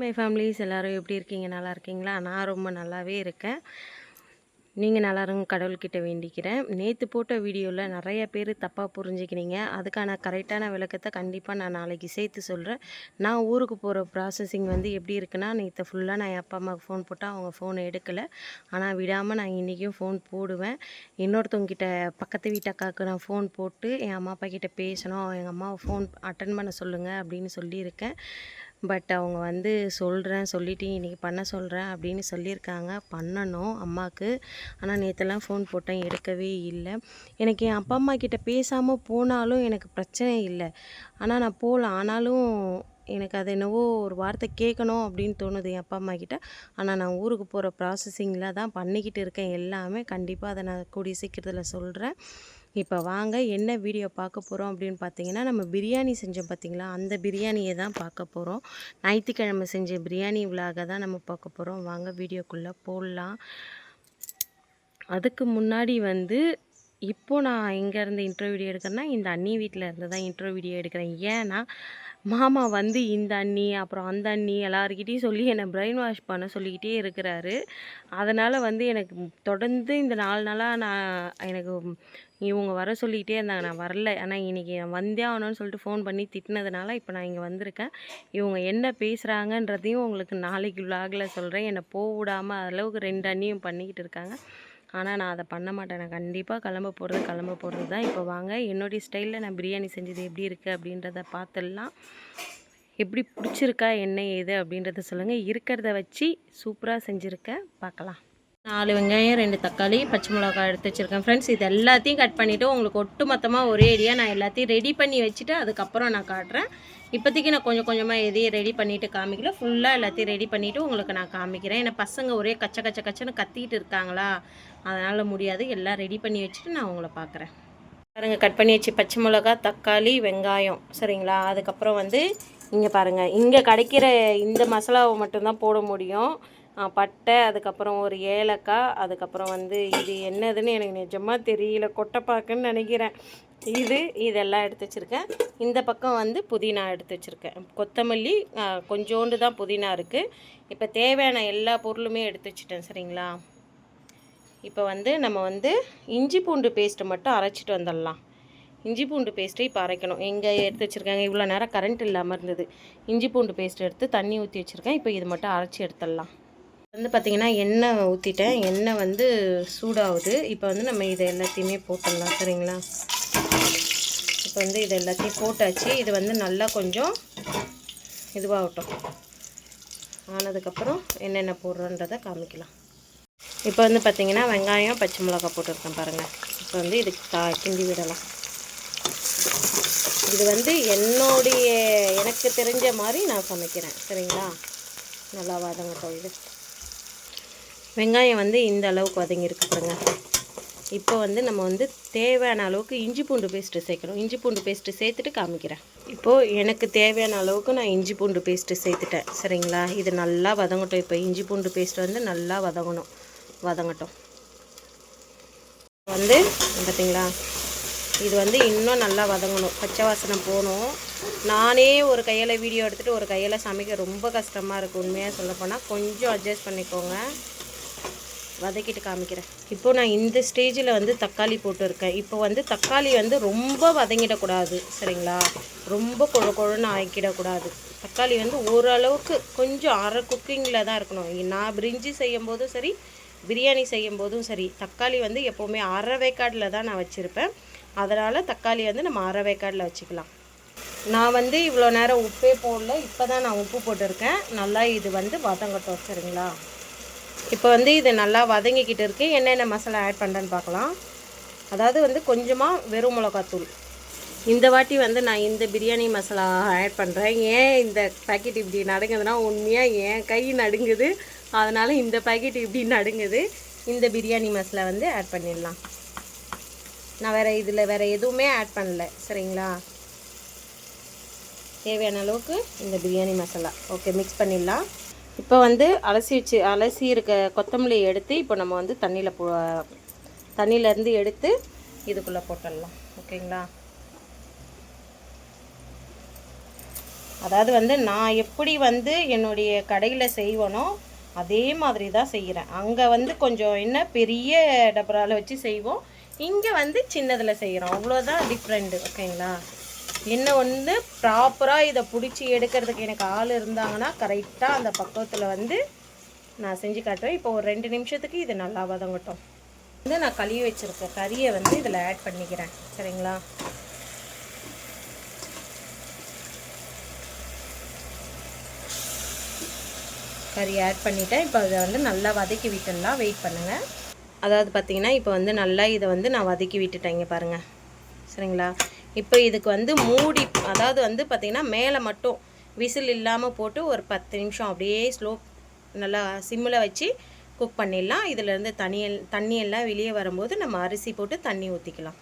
My families எல்லோரும் எப்படி இருக்கீங்க? நல்லா இருக்கீங்களா? நான் ரொம்ப நல்லாவே இருக்கேன். நீங்கள் நல்லாருங்க கடவுள்கிட்ட வேண்டிக்கிறேன். நேற்று போட்ட வீடியோவில் நிறைய பேர் தப்பாக புரிஞ்சுக்கிறீங்க அதுக்கான கரெக்டான விளக்கத்தை கண்டிப்பாக நான் நாளைக்கு சேர்த்து சொல்கிறேன் நான் ஊருக்கு போகிற ப்ராசஸிங் வந்து எப்படி இருக்குன்னா நேற்று ஃபுல்லாக நான் என் அப்பா அம்மாவுக்கு ஃபோன் போட்டால் அவங்க ஃபோன் எடுக்கலை. ஆனால் விடாமல் நான் இன்றைக்கும் ஃபோன் போடுவேன். இன்னொருத்தவங்கிட்ட பக்கத்து வீட்டு அக்காவுக்கு நான் ஃபோன் போட்டு என் அம்மா அப்பா கிட்டே பேசணும். எங்கள் அம்மாவை ஃபோன் அட்டன் பண்ண சொல்லுங்கள் அப்படின்னு சொல்லியிருக்கேன். பட் அவங்க வந்து சொல்கிறேன் சொல்லிவிட்டு இன்றைக்கி பண்ண சொல்கிறேன் அப்படின்னு சொல்லியிருக்காங்க. பண்ணணும் அம்மாவுக்கு ஆனால் நேற்றுலாம் ஃபோன் போட்டேன் எடுக்கவே இல்லை. எனக்கு என் அப்பா அம்மா கிட்டே பேசாமல் போனாலும் எனக்கு பிரச்சனை இல்லை. ஆனால் நான் போகல ஆனாலும் எனக்கு அது என்னவோ ஒரு வார்த்தை கேட்கணும் அப்படின்னு தோணுது என் அப்பா அம்மா கிட்ட. ஆனால் நான் ஊருக்கு போகிற ப்ராசஸிங்கில் தான் பண்ணிக்கிட்டு இருக்கேன். எல்லாமே கண்டிப்பாக அதை நான் கூடிய சீக்கிரத்தில் சொல்கிறேன் இப்போ வாங்க என்ன வீடியோ பார்க்க போகிறோம் அப்படின்னு பார்த்தீங்கன்னா நம்ம பிரியாணி செஞ்சோம் பார்த்தீங்களா அந்த பிரியாணியை தான் பார்க்க போகிறோம் ஞாயிற்றுக்கிழமை செஞ்ச பிரியாணி விழாக தான் நம்ம பார்க்க போகிறோம் வாங்க வீடியோக்குள்ளே போடலாம் அதுக்கு முன்னாடி வந்து இப்போ நான் எங்கேருந்து இன்ட்ரோ வீடியோ எடுக்கிறேன்னா இந்த அண்ணி வீட்டில் இருந்து தான் இன்ட்ரோ வீடியோ எடுக்கிறேன். ஏன்னா மாமா வந்து இந்த அண்ணி அப்புறம் அந்த அண்ணி எல்லாருக்கிட்டேயும் சொல்லி என்னை பிரெயின் வாஷ் பண்ண சொல்லிக்கிட்டே இருக்கிறாரு. அதனால் வந்து எனக்கு தொடர்ந்து இந்த நாலு நாளாக நான் எனக்கு இவங்க வர சொல்லிக்கிட்டே இருந்தாங்க. நான் வரல. ஆனால் இன்றைக்கி நான் வந்தே ஆகணும்னு சொல்லிட்டு ஃபோன் பண்ணி திட்டினதுனால இப்போ நான் இங்கே வந்திருக்கேன். இவங்க என்ன பேசுகிறாங்கன்றதையும் உங்களுக்கு நாளைக்கு விலாகில் சொல்கிறேன் என்னை போக விடாமல் அளவுக்கு ரெண்டு அண்ணியும் பண்ணிக்கிட்டு இருக்காங்க. ஆனால் நான் அதை பண்ண மாட்டேன். நான் கண்டிப்பாக கிளம்ப போகிறது கிளம்ப போகிறது தான். இப்போ வாங்க என்னுடைய ஸ்டைலில் நான் பிரியாணி செஞ்சது எப்படி இருக்குது அப்படின்றத பார்த்துடலாம் எப்படி பிடிச்சிருக்கா என்ன ஏது அப்படின்றத சொல்லுங்கள் இருக்கிறத வச்சு சூப்பராக செஞ்சுருக்கேன் பார்க்கலாம் நாலு வெங்காயம் ரெண்டு தக்காளி பச்சை மிளகாய் எடுத்து வச்சுருக்கேன். ஃப்ரெண்ட்ஸ் இது எல்லாத்தையும் கட் பண்ணிவிட்டு உங்களுக்கு ஒட்டு மொத்தமாக ஒரே ஏரியா நான் எல்லாத்தையும் ரெடி பண்ணி வச்சுட்டு அதுக்கப்புறம் நான் காட்டுறேன். இப்போதைக்கு நான் கொஞ்சம் கொஞ்சமாக எதையும் ரெடி பண்ணிவிட்டு காமிக்கல. ஃபுல்லாக எல்லாத்தையும் ரெடி பண்ணிவிட்டு உங்களுக்கு நான் காமிக்கிறேன். ஏன்னா பசங்க ஒரே கச்ச கச்ச கச்சன்னு கத்திட்டு இருக்காங்களா? அதனால் முடியாது. எல்லாம் ரெடி பண்ணி வச்சுட்டு நான் உங்களை பார்க்குறேன். பாருங்கள் கட் பண்ணி வச்சு பச்சை மிளகா தக்காளி வெங்காயம். சரிங்களா? அதுக்கப்புறம் வந்து இங்கே பாருங்கள் இங்கே கிடைக்கிற இந்த மசாலாவை மட்டும்தான் போட முடியும். பட்டை அதுக்கப்புறம் ஒரு ஏலக்காய் அதுக்கப்புறம் வந்து இது என்னதுன்னு எனக்கு நிஜமாக தெரியல. கொட்டைப்பாக்குன்னு நினைக்கிறேன். இது இதெல்லாம் எடுத்து வச்சுருக்கேன். இந்த பக்கம் வந்து புதினா எடுத்து வச்சுருக்கேன். கொத்தமல்லி கொஞ்சோண்டு தான் புதினா இருக்குது இப்போ தேவையான எல்லா பொருளுமே எடுத்து வச்சுட்டேன் சரிங்களா? இப்போ வந்து நம்ம வந்து இஞ்சி பூண்டு பேஸ்ட்டு மட்டும் அரைச்சிட்டு வந்துடலாம். இஞ்சி பூண்டு பேஸ்ட்டு இப்போ அரைக்கணும். எங்கே எடுத்து வச்சுருக்காங்க? இவ்வளோ நேரம் கரண்ட் இல்லாமல் இருந்தது. இஞ்சி பூண்டு பேஸ்ட் எடுத்து தண்ணி ஊற்றி வச்சுருக்கேன். இப்போ இது மட்டும் அரைச்சி எடுத்துடலாம். வந்து பார்த்திங்கன்னா எண்ணெய் ஊற்றிட்டேன் எண்ணெய் வந்து சூடாகுது. இப்போ வந்து நம்ம இதை எல்லாத்தையுமே போட்டுடலாம். சரிங்களா? இப்போ வந்து இது எல்லாத்தையும் போட்டாச்சு. இது வந்து நல்லா கொஞ்சம் இதுவாகட்டும். ஆனதுக்கப்புறம் என்னென்ன போடுறோன்றதை காமிக்கலாம். இப்போ வந்து பார்த்திங்கன்னா வெங்காயம் பச்சை மிளகாய் போட்டிருக்கேன் பாருங்கள் இப்போ வந்து இதுக்கு தா கிண்டி விடலாம். இது வந்து என்னுடைய எனக்கு தெரிஞ்ச மாதிரி நான் சமைக்கிறேன். சரிங்களா? நல்லா வதங்கட்டும் இது. வெங்காயம் வந்து இந்த அளவுக்கு வதங்கியிருக்கு பாருங்க. இப்போ வந்து நம்ம வந்து தேவையான அளவுக்கு இஞ்சி பூண்டு பேஸ்ட்டு சேர்க்கணும். இஞ்சி பூண்டு பேஸ்ட்டு சேர்த்துட்டு காமிக்கிறேன். இப்போது எனக்கு தேவையான அளவுக்கு நான் இஞ்சி பூண்டு பேஸ்ட்டு சேர்த்துட்டேன். சரிங்களா? இது நல்லா வதங்கட்டும். இப்போ இஞ்சி பூண்டு பேஸ்ட் வந்து நல்லா வதங்கணும். வதங்கட்டும். வந்து பார்த்தீங்களா இது வந்து இன்னும் நல்லா வதங்கணும். பச்சை வாசனை போகணும். நானே ஒரு கையில் வீடியோ எடுத்துகிட்டு ஒரு கையில் சமைக்க ரொம்ப கஷ்டமாக இருக்குது உண்மையாக சொல்லப்போனால் கொஞ்சம் அட்ஜஸ்ட் பண்ணிக்கோங்க. வதக்கிட்டு காமிக்கிறேன். இப்போ நான் இந்த ஸ்டேஜில் வந்து தக்காளி போட்டுருக்கேன். இப்போ வந்து தக்காளி வந்து ரொம்ப வதங்கிடக்கூடாது சரிங்களா? ரொம்ப கொழ கொழன்னு ஆக்கிடக்கூடாது தக்காளி வந்து ஓரளவுக்கு கொஞ்சம் அரை குக்கிங்கில் தான் இருக்கணும். நான் பிரிஞ்சி செய்யும் போதும் சரி பிரியாணி செய்யும் போதும் சரி தக்காளி வந்து எப்போவுமே அரை வேக்காடில் தான் நான் வச்சுருப்பேன். அதனால் தக்காளி வந்து நம்ம அரை வேக்காடில் வச்சுக்கலாம். நான் வந்து இவ்வளோ நேரம் உப்பே போடல இப்போ தான் நான் உப்பு போட்டிருக்கேன். நல்லா இது வந்து வதங்கட்டும் சரிங்களா? இப்போ வந்து இது நல்லா வதங்கிக்கிட்டு இருக்கு. என்னென்ன மசாலா ஆட் பண்ணுறேன்னு பார்க்கலாம். அதாவது வந்து கொஞ்சமாக வெறும் மிளகாத்தூள். இந்த வாட்டி வந்து நான் இந்த பிரியாணி மசாலா ஆட் பண்ணுறேன் ஏன் இந்த பாக்கெட் இப்படி நடுங்குதுன்னா உண்மையாக என் கை நடுங்குது. அதனால் இந்த பாக்கெட் இப்படி நடுங்குது. இந்த பிரியாணி மசாலா வந்து ஆட் பண்ணிடலாம். நான் வேறு இதில் வேறு எதுவுமே ஆட் பண்ணல. சரிங்களா? தேவையான அளவுக்கு இந்த பிரியாணி மசாலா. ஓகே மிக்ஸ் பண்ணிடலாம். இப்போ வந்து அலசி வச்சு அலசி இருக்க கொத்தமல்லி எடுத்து இப்போ நம்ம வந்து தண்ணியில் போ தண்ணியிலேருந்து எடுத்து இதுக்குள்ளே போட்டுடலாம். ஓகேங்களா? அதாவது வந்து நான் எப்படி வந்து என்னுடைய கடையில் செய்வனோ அதே மாதிரி தான் செய்கிறேன் அங்கே வந்து கொஞ்சம் என்ன பெரிய டபராவில் வச்சு செய்வோம். இங்கே வந்து சின்னதில் செய்கிறோம் அவ்வளோதான் டிஃப்ரெண்ட்டு ஓகேங்களா? என்ன வந்து ப்ராப்பராக இதை பிடிச்சி எடுக்கிறதுக்கு எனக்கு ஆள் இருந்தாங்கன்னா கரெக்டாக அந்த பக்கத்தில் வந்து நான் செஞ்சு காட்டுவேன். இப்போ ஒரு ரெண்டு நிமிஷத்துக்கு இது நல்லா வதங்கட்டும். வந்து நான் கழுவி வச்சுருக்க கறியை வந்து இதில் ஆட் பண்ணிக்கிறேன். சரிங்களா? கறி ஆட் பண்ணிவிட்டேன் இப்போ அதை வந்து நல்லா வதக்கி விட்டுடலாம். வெயிட் பண்ணுங்கள் அதாவது பார்த்தீங்கன்னா இப்போ வந்து நல்லா இதை வந்து நான் வதக்கி விட்டுட்டேங்க பாருங்கள் சரிங்களா? இப்போ இதுக்கு வந்து மூடி அதாவது வந்து பார்த்திங்கன்னா மேலே மட்டும் விசில் இல்லாமல் போட்டு ஒரு பத்து நிமிஷம் அப்படியே ஸ்லோ நல்லா சிம்மில் வச்சு குக் பண்ணிடலாம். இதிலேருந்து தண்ணி தண்ணியெல்லாம் வெளியே வரும்போது நம்ம அரிசி போட்டு தண்ணி ஊற்றிக்கலாம்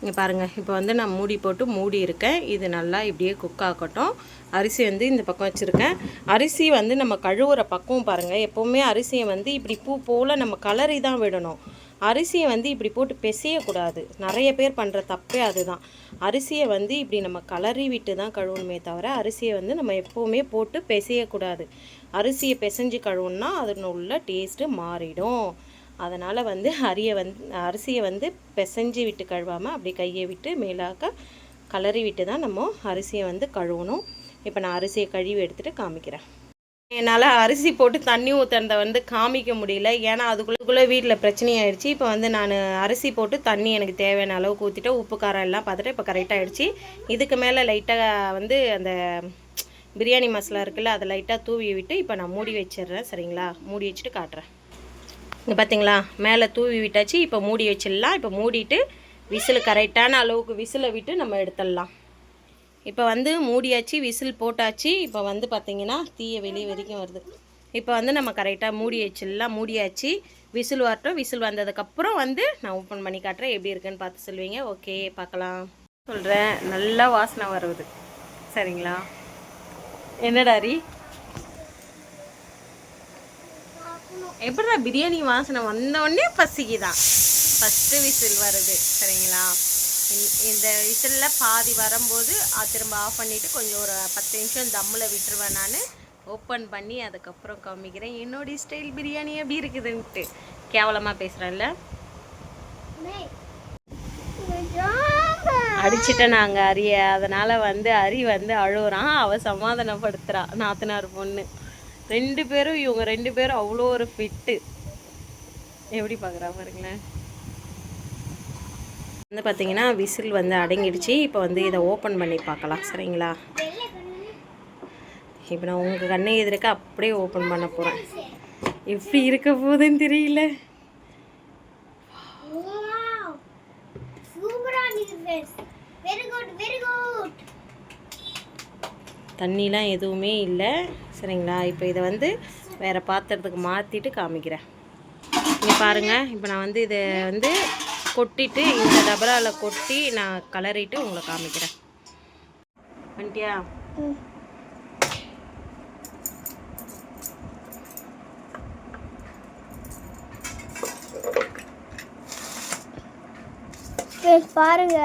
இங்கே பாருங்கள் இப்போ வந்து நான் மூடி போட்டு மூடி இருக்கேன். இது நல்லா இப்படியே குக் ஆகட்டும். அரிசி வந்து இந்த பக்கம் வச்சுருக்கேன். அரிசி வந்து நம்ம கழுவுற பக்கம் பாருங்கள் எப்போவுமே அரிசியை வந்து இப்படி பூ போல் நம்ம கலரி தான் விடணும். அரிசியை வந்து இப்படி போட்டு பிசையக்கூடாது. நிறைய பேர் பண்ணுற தப்பே அதுதான். அரிசியை வந்து இப்படி நம்ம கலரி விட்டு தான் கழுவணுமே தவிர அரிசியை வந்து நம்ம எப்போவுமே போட்டு பிசையக்கூடாது. அரிசியை பெசைஞ்சு கழுவுனா அதில் உள்ள டேஸ்ட்டு மாறிடும். அதனால் வந்து அரியை வந்து அரிசியை வந்து பெசைஞ்சு விட்டு கழுவாமல் அப்படி கையை விட்டு மேலாக்க கலரி விட்டு தான் நம்ம அரிசியை வந்து கழுவணும். இப்போ நான் அரிசியை கழுவி எடுத்துகிட்டு காமிக்கிறேன். என்னால் அரிசி போட்டு தண்ணி ஊற்றுறத வந்து காமிக்க முடியல. ஏன்னா அதுக்குள்ளே வீட்டில் பிரச்சனை ஆயிடுச்சு இப்போ வந்து நான் அரிசி போட்டு தண்ணி எனக்கு தேவையான அளவுக்கு ஊற்றிட்டு உப்பு காரம் எல்லாம் பார்த்துட்டு இப்போ கரெக்டாக ஆயிடுச்சு. இதுக்கு மேலே லைட்டாக வந்து அந்த பிரியாணி மசாலா இருக்குல்ல அதை லைட்டாக தூவி விட்டு இப்போ நான் மூடி வச்சிடுறேன். சரிங்களா? மூடி வச்சுட்டு காட்டுறேன். இங்கே பார்த்தீங்களா? மேலே தூவி விட்டாச்சு. இப்போ மூடி வச்சிடலாம். இப்போ மூடிட்டு விசில் கரெக்டான அளவுக்கு விசிலை விட்டு நம்ம எடுத்துடலாம். இப்போ வந்து மூடியாச்சு விசில் போட்டாச்சு. இப்போ வந்து பார்த்தீங்கன்னா தீய வெளியே வரைக்கும் வருது. இப்போ வந்து நம்ம கரெக்டாக மூடியாச்சுலாம் மூடியாச்சு விசில் வரட்டும். விசில் வந்ததுக்கப்புறம் வந்து நான் ஓப்பன் பண்ணி காட்டுறேன். எப்படி இருக்குன்னு பார்த்து சொல்லுவீங்க. ஓகே பார்க்கலாம். சொல்கிறேன் நல்லா வாசனை வருது. சரிங்களா? என்னடா ரீ எப்படிடா பிரியாணி வாசனை வந்தோடனே பசிக்குதான் ஃபஸ்ட்டு விசில் வருது. சரிங்களா? இந்த- விசிலில் பாதி வரும்போது திரும்ப ஆஃப் பண்ணிவிட்டு கொஞ்சம் ஒரு பத்து நிமிஷம் தம்மில் விட்டுருவேன் நான். ஓப்பன் பண்ணி அதுக்கப்புறம் காமிக்கிறேன். என்னுடைய ஸ்டைல் பிரியாணி எப்படி இருக்குதுன்ட்டு. கேவலமாக பேசுகிறேன்ல அடிச்சிட்டேன் நாங்கள் அரிய. அதனால் வந்து அரி வந்து அழுகுறான் அவள் சமாதானப்படுத்துகிறா நாத்தனார் பொண்ணு. ரெண்டு பேரும் இவங்க ரெண்டு பேரும் அவ்வளோ ஒரு ஃபிட்டு எப்படி பார்க்குறா பாருங்களேன். வந்து பார்த்தீங்கன்னா விசில் வந்து அடங்கிடுச்சு. இப்போ வந்து இதை ஓப்பன் பண்ணி பார்க்கலாம். சரிங்களா? இப்போ நான் உங்கள் கண்ணை எதிர்க்க அப்படியே ஓப்பன் பண்ண போகிறேன் எப்படி இருக்க போகுதுன்னு தெரியல. தண்ணிலாம் எதுவுமே இல்லை. சரிங்களா? இப்போ இதை வந்து வேறு பாத்திரத்துக்கு மாற்றிட்டு காமிக்கிறேன். இங்கே பாருங்கள் இப்போ நான் வந்து இதை வந்து கொட்டிட்டு இந்த டபராவில் கொட்டி நான் கலரிட்டு உங்களை காமிக்கிறேன். வந்துட்டியா? பாருங்க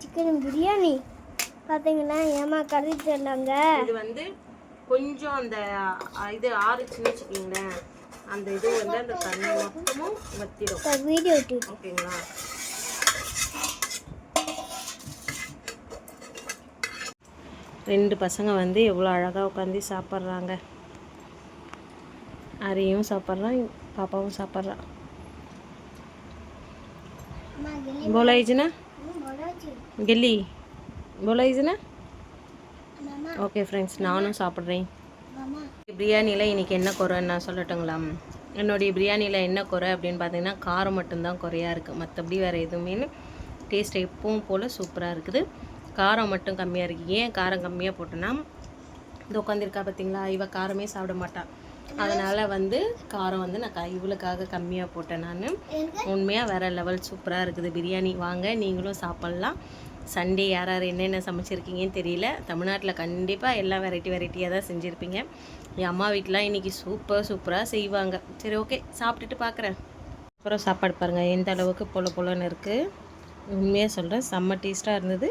சிக்கன் பிரியாணி பார்த்தீங்கன்னா ஏமா கறி தரலாங்க இது வந்து கொஞ்சம் அந்த இது ஆறுச்சுன்னு வச்சுக்கிங்களேன். அந்த இது வந்து அந்த தண்ணி மொத்தமும் வத்திடும் வீடியோ ஓகேங்களா? ரெண்டு பசங்க வந்து எவ்வளோ அழகாக உட்காந்து சாப்பிட்றாங்க. அரியும் சாப்பிட்றான் பாப்பாவும் சாப்பிட்றான். போலாயிச்சுனா கெல்லி போலாயிச்சுனா ஓகே ஃப்ரெண்ட்ஸ் நானும் சாப்பிட்றேன். பிரியாணியில் இன்றைக்கி என்ன குறைன்னு நான் சொல்லட்டுங்களா என்னுடைய பிரியாணியில் என்ன குறை அப்படின்னு பார்த்தீங்கன்னா காரம் மட்டும்தான் குறையாக இருக்குது மற்றபடி வேறு எதுவுமே டேஸ்ட் எப்பவும் போல் சூப்பராக இருக்குது. காரம் மட்டும் கம்மியாக இருக்குது ஏன் காரம் கம்மியாக போட்டேன்னா இந்த உட்காந்துருக்கா பார்த்தீங்களா இவ காரமே சாப்பிட மாட்டான் அதனால் வந்து காரம் வந்து நான் க இவளுக்காக கம்மியாக போட்டேன் நான். உண்மையாக வேறு லெவல் சூப்பராக இருக்குது. பிரியாணி வாங்க நீங்களும் சாப்பிட்லாம். சண்டே யார் யார் என்னென்ன சமைச்சிருக்கீங்கன்னு தெரியல. தமிழ்நாட்டில் கண்டிப்பாக எல்லாம் வெரைட்டி வெரைட்டியாக தான் செஞ்சுருப்பீங்க. என் அம்மா வீட்டிலாம் இன்றைக்கி சூப்பர் சூப்பராக செய்வாங்க. சரி ஓகே சாப்பிட்டுட்டு பார்க்குறேன் அப்புறம் சாப்பாடு பாருங்கள் எந்த அளவுக்கு பொல பொலன்னு இருக்குது உண்மையாக சொல்கிறேன் செம்ம டேஸ்ட்டாக இருந்தது.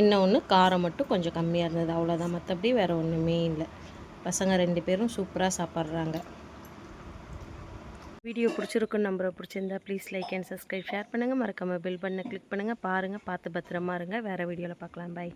என்ன ஒன்று காரம் மட்டும் கொஞ்சம் கம்மியாக இருந்தது. அவ்வளோதான் மற்றபடி வேறு ஒன்றுமே இல்லை. பசங்க ரெண்டு பேரும் சூப்பராக சாப்பிட்றாங்க. வீடியோ பிடிச்சிருக்குன்னு நம்பரை பிடிச்சிருந்தா please like and subscribe share பண்ணுங்கள் மறக்காமல் பெல் பண்ண கிளிக் பண்ணுங்கள் பாருங்கள் பார்த்து பத்திரமா இருங்க. வேறு வீடியோவில் பார்க்கலாம். பை